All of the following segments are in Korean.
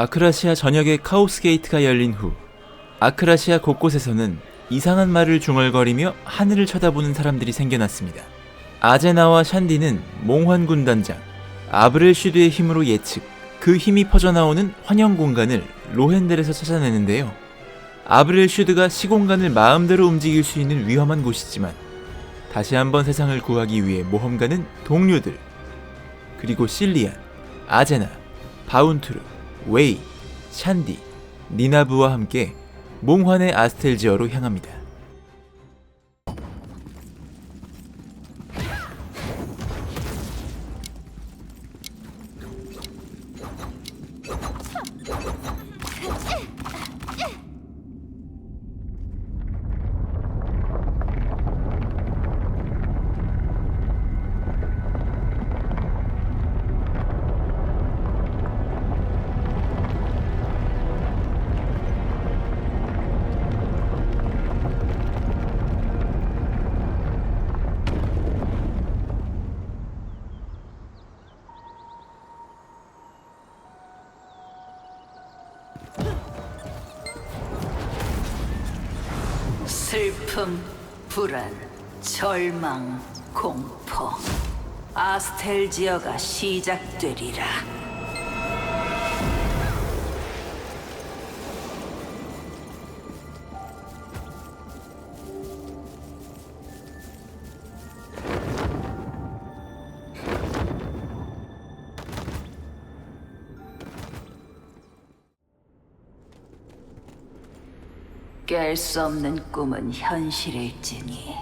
아크라시아 전역에 카오스 게이트가 열린 후 아크라시아 곳곳에서는 이상한 말을 중얼거리며 하늘을 쳐다보는 사람들이 생겨났습니다. 아제나와 샨디는 몽환 군단장 아브렐 슈드의 힘으로 예측 그 힘이 퍼져나오는 환영 공간을 로헨델에서 찾아내는데요. 아브렐 슈드가 시공간을 마음대로 움직일 수 있는 위험한 곳이지만 다시 한번 세상을 구하기 위해 모험가는 동료들 그리고 실리안, 아제나, 바운투르, 웨이, 샨디, 니나브와 함께 몽환의 아스텔지어로 향합니다. 슬픔, 불안, 절망, 공포. 아스텔지어가 시작되리라. 깰 수 없는 꿈은 현실일지니.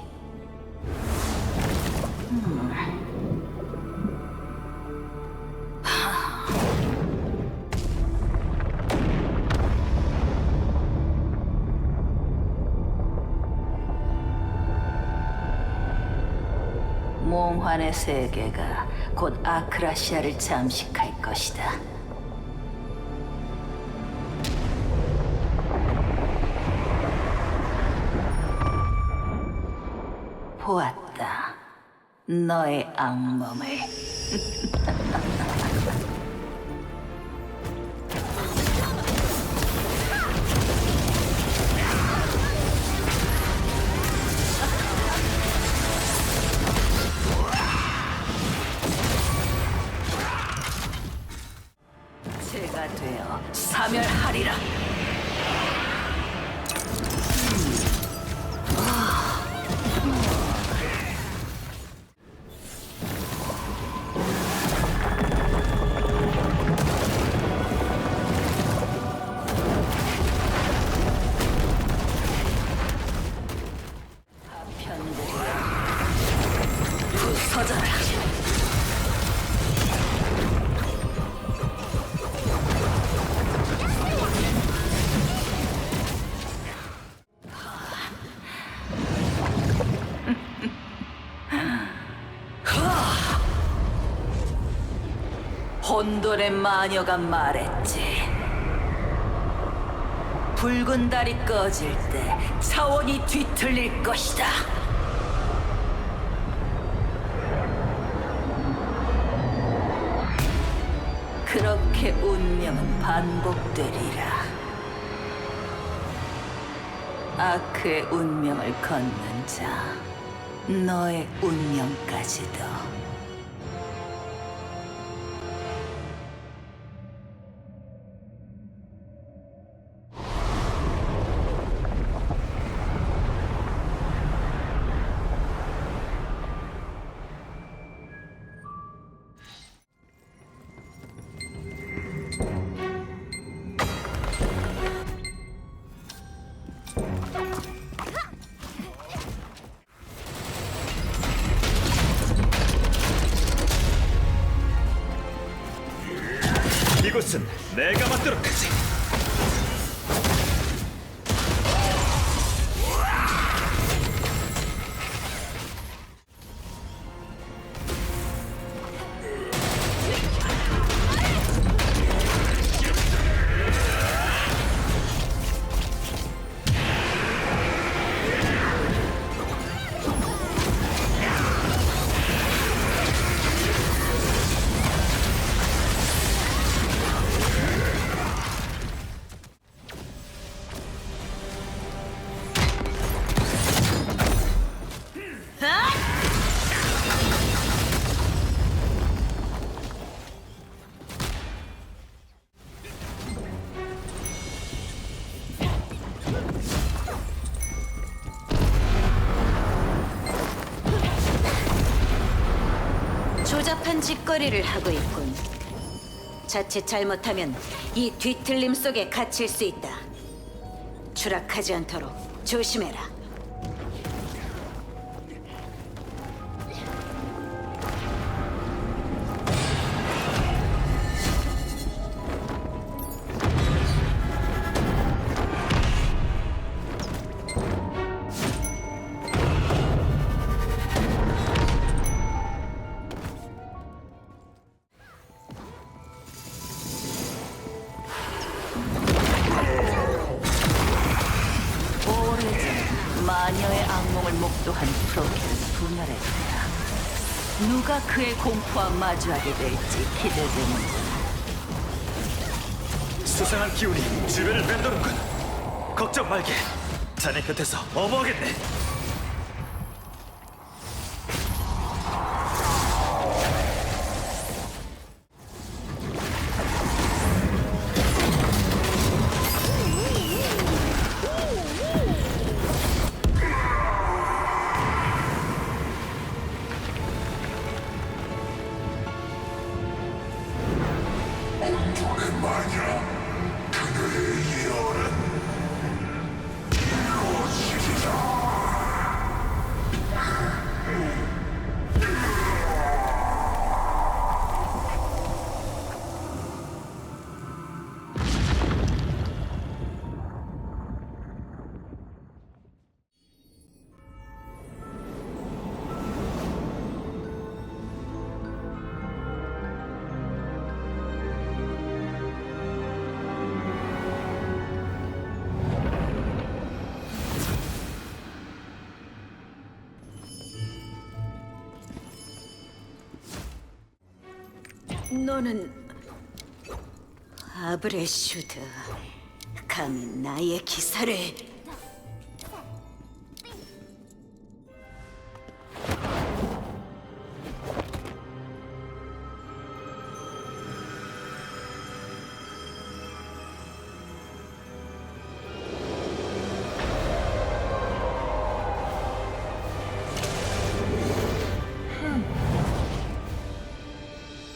몽환의 세계가 곧 아크라시아를 잠식할 것이다. 보았다. 너의 악몽을. 혼돈의 마녀가 말했지. 붉은 달이 꺼질 때 차원이 뒤틀릴 것이다. 그렇게 운명은 반복되리라. 아크의 운명을 걷는 자, 너의 운명까지도. 이곳은 내가 맡도록 하지. 조잡한 짓거리를 하고 있군. 자칫 잘못하면 이 뒤틀림 속에 갇힐 수 있다. 추락하지 않도록 조심해라. 마녀의 악몽을 목도한 프로키는 분열했다. 누가 그의 공포와 마주하게 될지 기대되는구나. 수상한 기운이 주변을 맴도는군. 걱정 말게. 자네 곁에서 어머겠네. 너는 아브레슈드. 감히 나의 기사를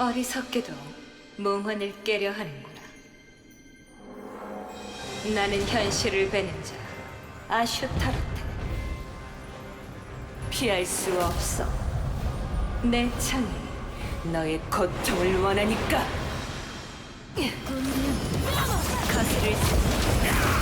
어리석게도 몽환을 깨려 하는구나. 나는 현실을 베는 자, 아슈타르트. 피할 수 없어. 내 창이 너의 고통을 원하니까. 거스를 수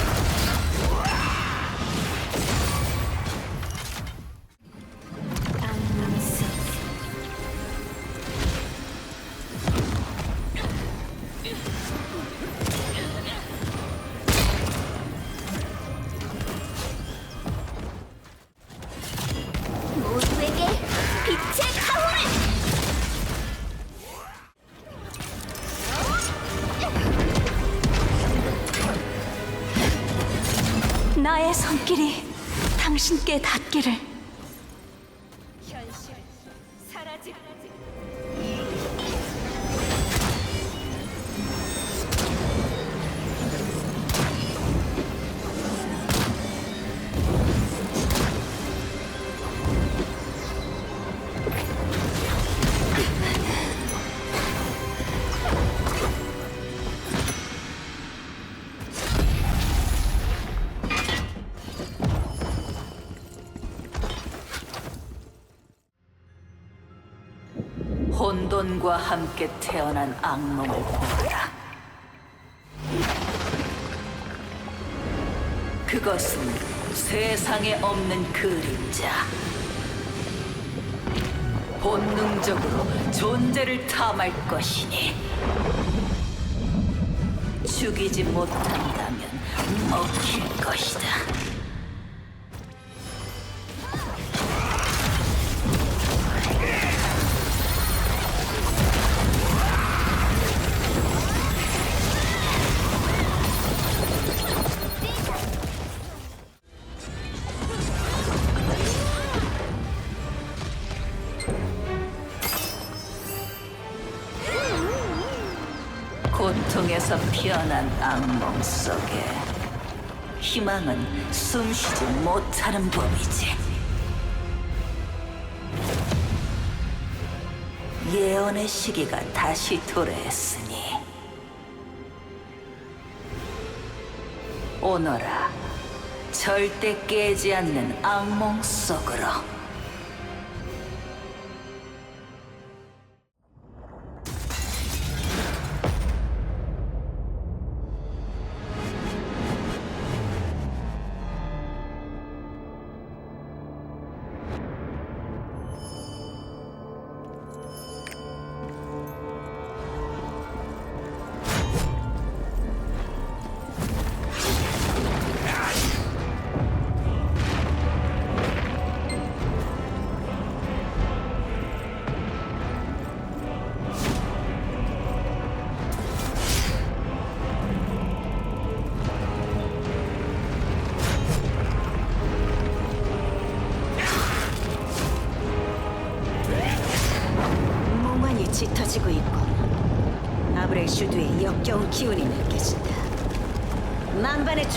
길이 당신께 닿기를 혼돈과 함께 태어난 악몽을 보아라. 그것은 세상에 없는 그림자. 본능적으로 존재를 탐할 것이니 죽이지 못한다면 먹힐 것이다. 고통에서 피어난 악몽 속에 희망은 숨쉬지 못하는 법이지. 예언의 시기가 다시 도래했으니 오너라 절대 깨지 않는 악몽 속으로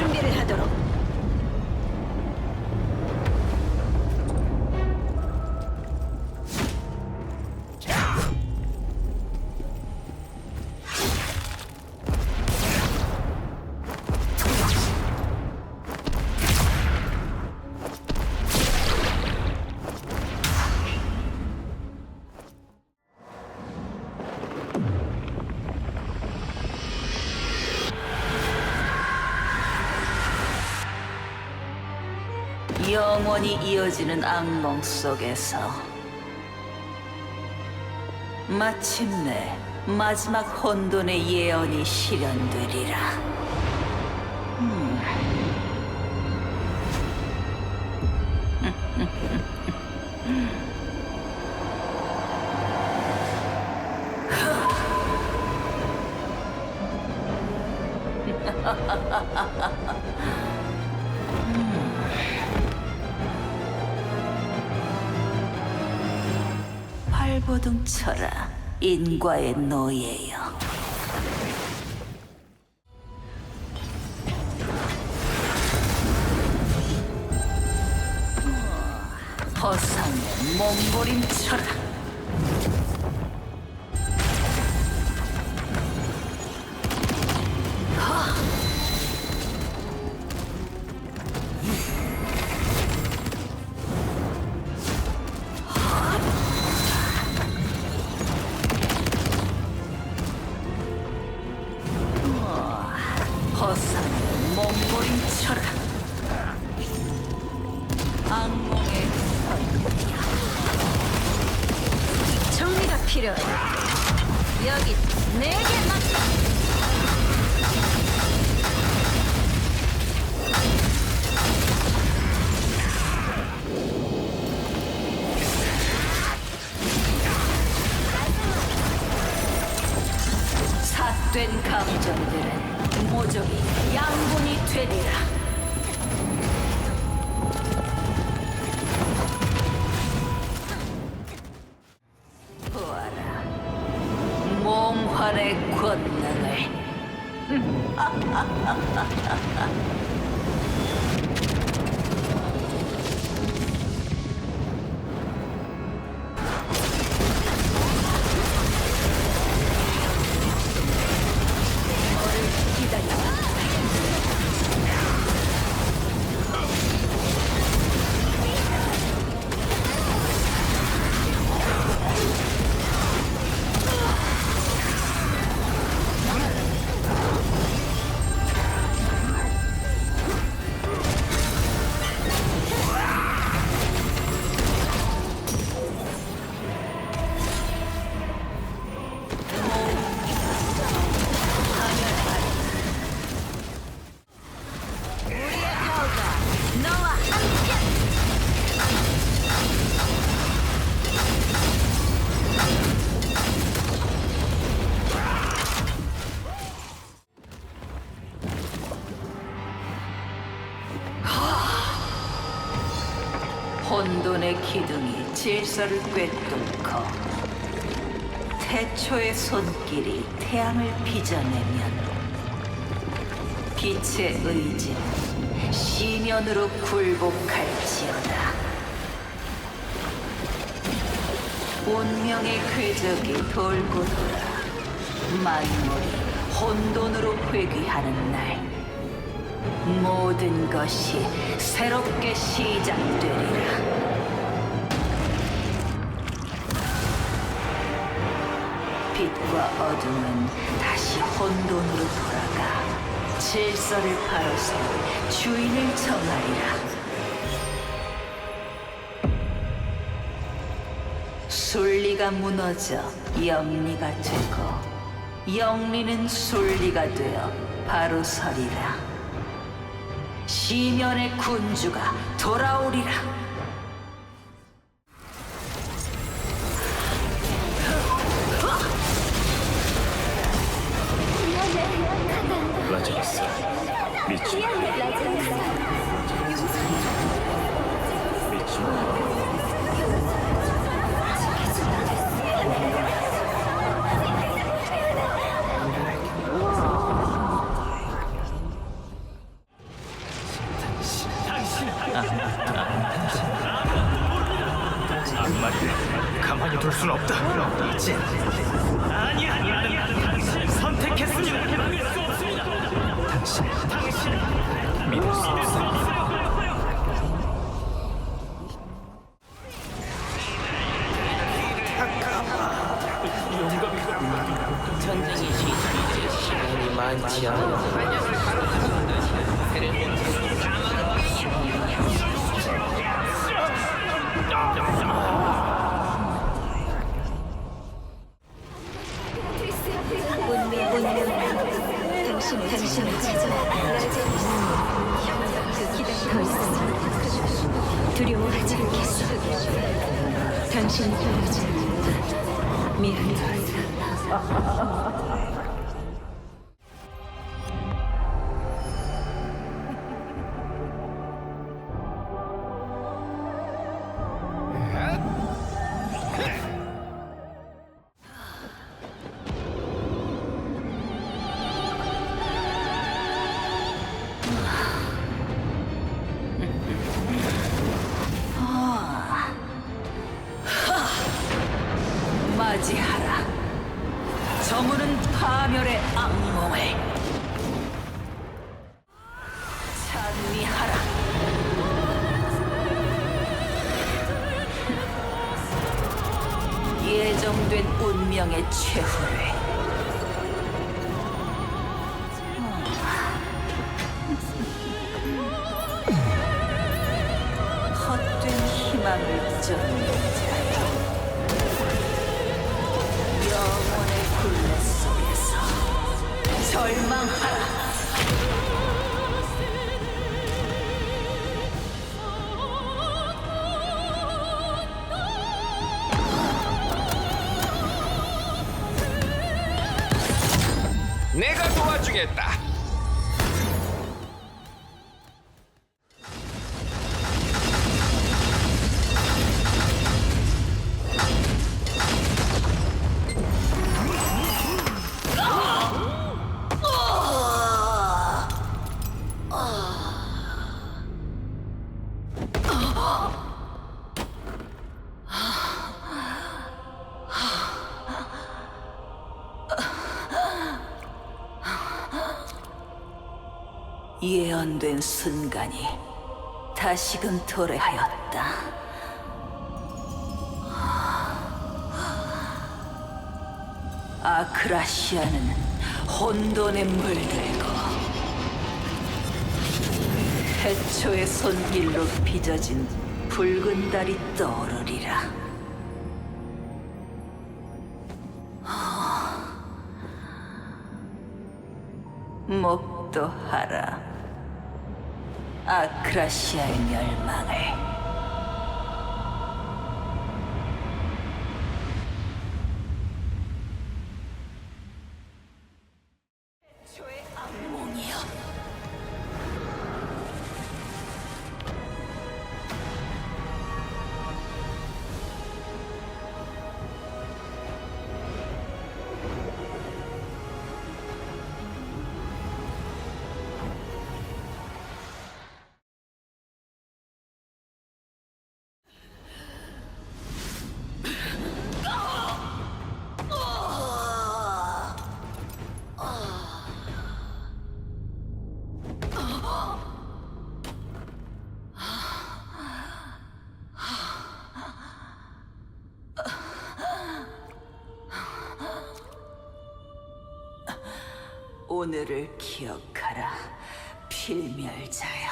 만반 영원히 이어지는 악몽 속에서 마침내 마지막 혼돈의 예언이 실현되리라. 발버둥 쳐라 인과의 노예여. 허상의 몸부림쳐라. 필요해. 여기 내게 맡겨. 혼돈의 기둥이 질서를 꿰뚫고 태초의 손길이 태양을 빚어내면 빛의 의지는 시면으로 굴복할지어다. 운명의 궤적이 돌고 돌아 만물이 혼돈으로 회귀하는 날 모든 것이 새롭게 시작되리라. 빛과 어둠은 다시 혼돈으로 돌아가 질서를 바로서 주인을 정하리라. 순리가 무너져 영리가 되고 영리는 순리가 되어 바로 서리라 시면의 군주가 돌아오리라 악마를 가만히 둘 수는 없다. 이제 아니 아니 아니 선택했습니다. 당신 당신을 믿을 수 없어. 운명, 않는다. 미 희망 예언된 순간이 다시금 도래하였다. 아크라시아는 혼돈에 물들고 해초의 손길로 빚어진 붉은 달이 떠오르리라. 목도하라. 아크라시아의 멸망을. 오늘을 기억하라, 필멸자여.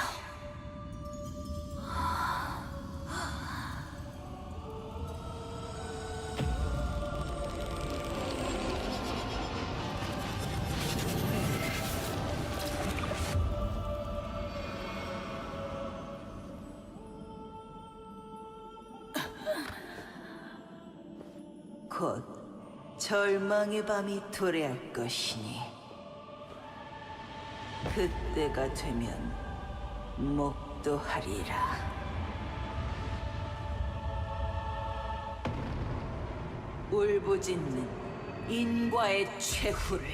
곧 절망의 밤이 도래할 것이니 그때가 되면 목도하리라. 울부짖는 인과의 최후를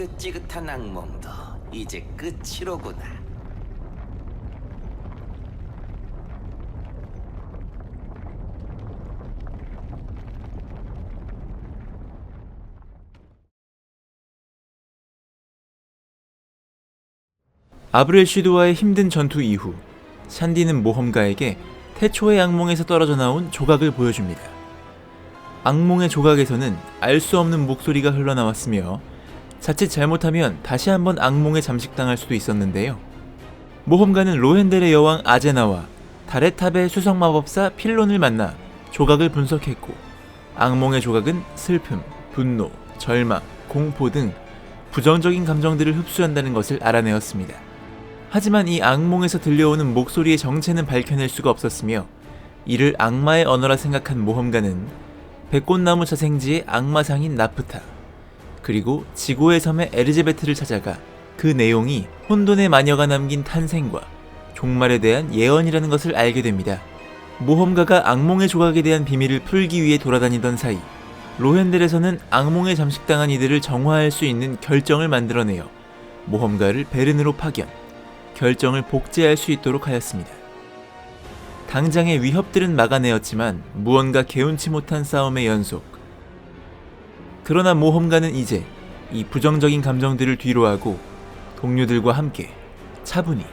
지긋지긋한 악몽도 이제 끝이로구나. 아브렐슈드와의 힘든 전투 이후 샨디는 모험가에게 태초의 악몽에서 떨어져 나온 조각을 보여줍니다. 악몽의 조각에서는 알 수 없는 목소리가 흘러나왔으며 자칫 잘못하면 다시 한번 악몽에 잠식당할 수도 있었는데요. 모험가는 로헨델의 여왕 아제나와 달의 탑의 수성 마법사 필론을 만나 조각을 분석했고 악몽의 조각은 슬픔, 분노, 절망, 공포 등 부정적인 감정들을 흡수한다는 것을 알아내었습니다. 하지만 이 악몽에서 들려오는 목소리의 정체는 밝혀낼 수가 없었으며 이를 악마의 언어라 생각한 모험가는 백꽃나무 자생지의 악마상인 나프타 그리고 지구의 섬의 에르제베트를 찾아가 그 내용이 혼돈의 마녀가 남긴 탄생과 종말에 대한 예언이라는 것을 알게 됩니다. 모험가가 악몽의 조각에 대한 비밀을 풀기 위해 돌아다니던 사이 로헨델에서는 악몽에 잠식당한 이들을 정화할 수 있는 결정을 만들어내어 모험가를 베른으로 파견, 결정을 복제할 수 있도록 하였습니다. 당장의 위협들은 막아내었지만 무언가 개운치 못한 싸움의 연속. 그러나 모험가는 이제 이 부정적인 감정들을 뒤로하고 동료들과 함께 차분히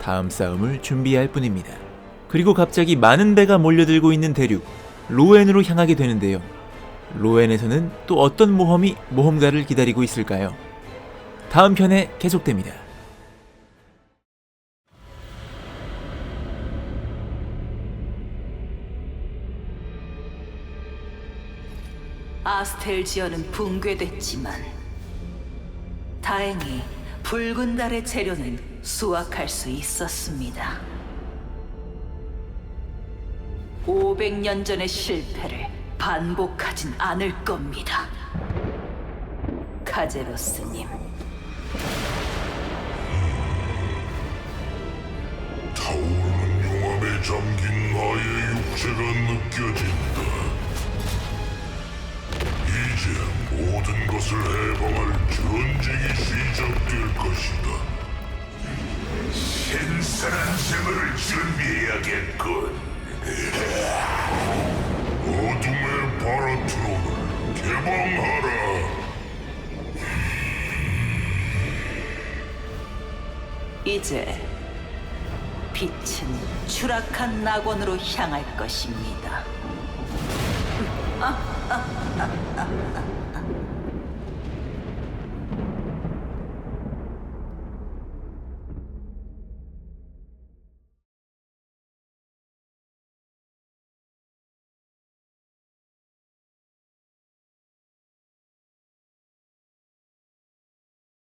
다음 싸움을 준비할 뿐입니다. 그리고 갑자기 많은 배가 몰려들고 있는 대륙 로엔으로 향하게 되는데요. 로엔에서는 또 어떤 모험이 모험가를 기다리고 있을까요? 다음 편에 계속됩니다. 아스텔지어는 붕괴됐지만 다행히 붉은 달의 재료는 수확할 수 있었습니다. 500년 전의 실패를 반복하진 않을 겁니다. 카제로스님. 타오르는 용암에 잠긴 나의 육체가 느껴진다. 이제 모든 것을 해방할 전쟁이 시작될 것이다. 신선한 생을 준비해야겠군. 어둠의 바라트론을 개방하라. 이제 빛은 추락한 낙원으로 향할 것입니다. ハハハハ!